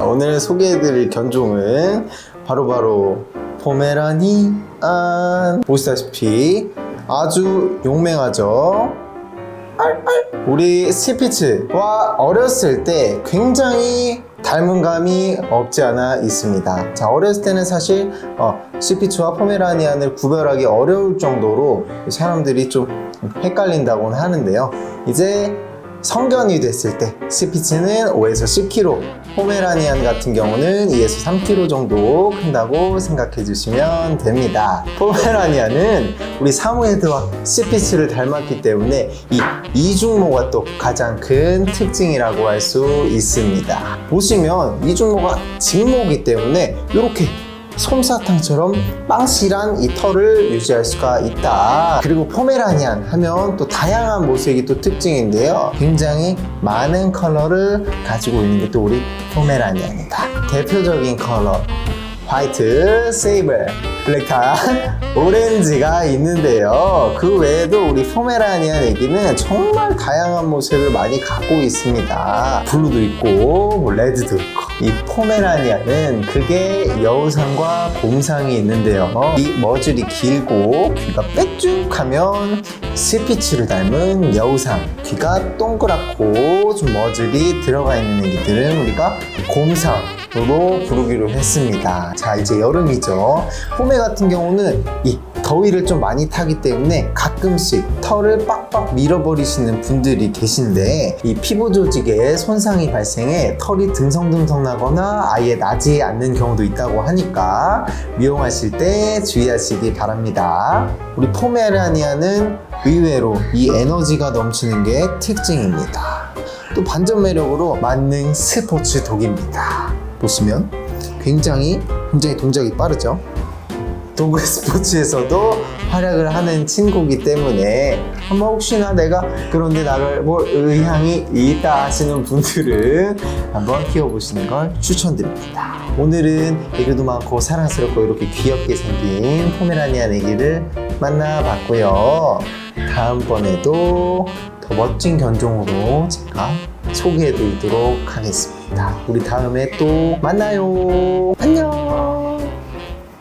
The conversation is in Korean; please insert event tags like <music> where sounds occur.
오늘 소개해드릴 견종은 바로 바로 포메라니안 보시다시피 아주 용맹하죠 우리 스피츠와 어렸을 때 굉장히 닮은 감이 없지 않아 있습니다. 자, 어렸을 때는 사실 어, 스피츠와 포메라니안을 구별하기 어려울 정도로 사람들이 좀 헷갈린다고는 하는데요. 이제 성견이 됐을 때 스피츠는 5에서 10kg, 포메라니안 같은 경우는 2에서 3kg 정도 큰다고 생각해 주시면 됩니다. 포메라니안은 우리 사무헤드와 스피츠를 닮았기 때문에 이 이중모가 또 가장 큰 특징이라고 할 수 있습니다. 보시면 이중모가 직모이기 때문에 이렇게 솜사탕처럼 빵실한 이 털을 유지할 수가 있다. 그리고 포메라니안 하면 또 다양한 모색이 또 특징인데요. 굉장히 많은 컬러를 가지고 있는 게 또 우리 포메라니안이다. 대표적인 컬러. 화이트, 세이버, 블랙탄, <laughs> 오렌지가 있는데요. 그 외에도 우리 포메라니안 애기는 정말 다양한 모습을 많이 갖고 있습니다. 블루도 있고, 뭐 레드도 있고. 이 포메라니안은 그게 여우상과 곰상이 있는데요. 이 머줄이 길고 귀가 빽쭉하면 스피츠를 닮은 여우상. 귀가 동그랗고 좀 머줄이 들어가 있는 애기들은 우리가 곰상 으로 부르기로 했습니다. 자, 이제 여름이죠. 포메 같은 경우는 이 더위를 좀 많이 타기 때문에 가끔씩 털을 빡빡 밀어버리시는 분들이 계신데 이 피부 조직에 손상이 발생해 털이 듬성듬성 나거나 아예 나지 않는 경우도 있다고 하니까 미용하실 때 주의하시기 바랍니다. 우리 포메라니아는 의외로 이 에너지가 넘치는 게 특징입니다. 또 반전 매력으로 만능 스포츠 독입니다. 보시면 굉장히 굉장히 동작이 빠르죠. 동굴 스포츠에서도 활약을 하는 친구기 때문에 한번 혹시나 내가 그런데 나를 볼 의향이 있다 하시는 분들은 한번 키워보시는 걸 추천드립니다. 오늘은 애교도 많고 사랑스럽고 이렇게 귀엽게 생긴 포메라니안 애기를 만나봤고요. 다음번에도 더 멋진 견종으로 제가 소개해드리도록 하겠습니다. 우리 다음에 또 만나요. 안녕.